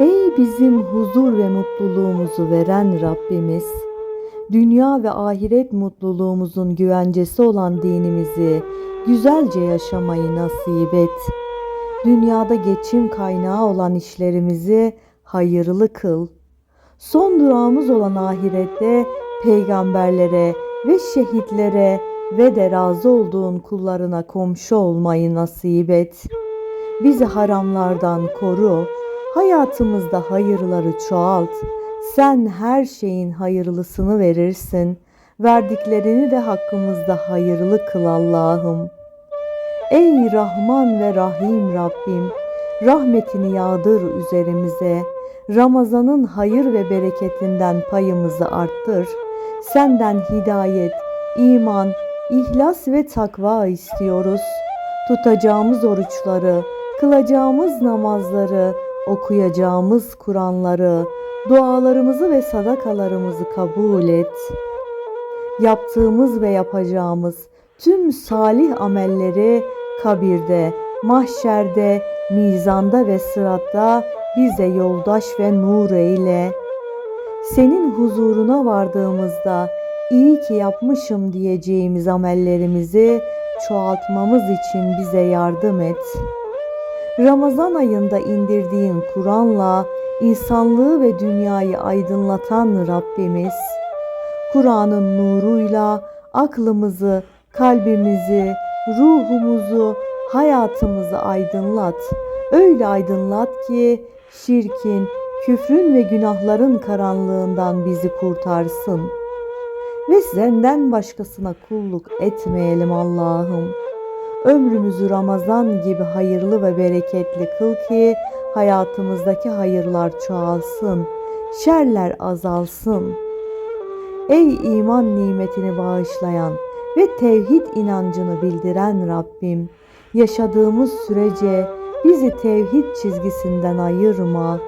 Ey bizim huzur ve mutluluğumuzu veren Rabbimiz, dünya ve ahiret mutluluğumuzun güvencesi olan dinimizi güzelce yaşamayı nasip et. Dünyada geçim kaynağı olan işlerimizi hayırlı kıl. Son durağımız olan ahirette peygamberlere ve şehitlere ve de razı olduğun kullarına komşu olmayı nasip et. Bizi haramlardan koru, hayatımızda hayırları çoğalt. Sen her şeyin hayırlısını verirsin. Verdiklerini de hakkımızda hayırlı kıl Allah'ım. Ey Rahman ve Rahim Rabbim, rahmetini yağdır üzerimize. Ramazanın hayır ve bereketinden payımızı arttır. Senden hidayet, iman, ihlas ve takva istiyoruz. Tutacağımız oruçları, kılacağımız namazları, okuyacağımız Kur'anları, dualarımızı ve sadakalarımızı kabul et. Yaptığımız ve yapacağımız tüm salih amelleri kabirde, mahşerde, mizanda ve sıratta bize yoldaş ve nur eyle. Senin huzuruna vardığımızda iyi ki yapmışım diyeceğimiz amellerimizi çoğaltmamız için bize yardım et. Ramazan ayında indirdiğin Kur'an'la insanlığı ve dünyayı aydınlatan Rabbimiz, Kur'an'ın nuruyla aklımızı, kalbimizi, ruhumuzu, hayatımızı aydınlat. Öyle aydınlat ki şirkin, küfrün ve günahların karanlığından bizi kurtarsın. Ve senden başkasına kulluk etmeyelim Allah'ım. Ömrümüzü Ramazan gibi hayırlı ve bereketli kıl ki hayatımızdaki hayırlar çoğalsın, şerler azalsın. Ey iman nimetini bağışlayan ve tevhid inancını bildiren Rabbim, yaşadığımız sürece bizi tevhid çizgisinden ayırma,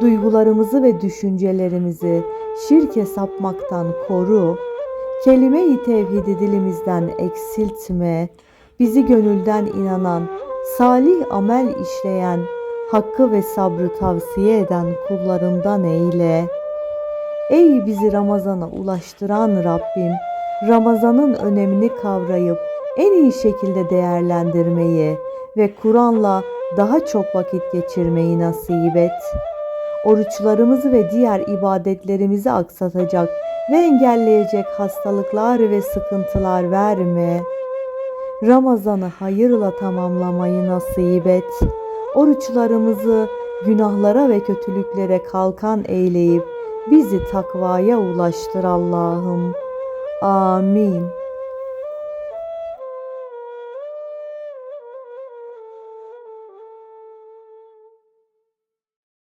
duygularımızı ve düşüncelerimizi şirke sapmaktan koru, kelime-i tevhidi dilimizden eksiltme, bizi gönülden inanan, salih amel işleyen, hakkı ve sabrı tavsiye eden kullarından eyle. Ey bizi Ramazan'a ulaştıran Rabbim, Ramazan'ın önemini kavrayıp en iyi şekilde değerlendirmeyi ve Kur'an'la daha çok vakit geçirmeyi nasip et. Oruçlarımızı ve diğer ibadetlerimizi aksatacak ve engelleyecek hastalıklar ve sıkıntılar verme. Ramazan'ı hayırla tamamlamayı nasip et. Oruçlarımızı günahlara ve kötülüklere kalkan eyleyip bizi takvaya ulaştır Allah'ım. Amin.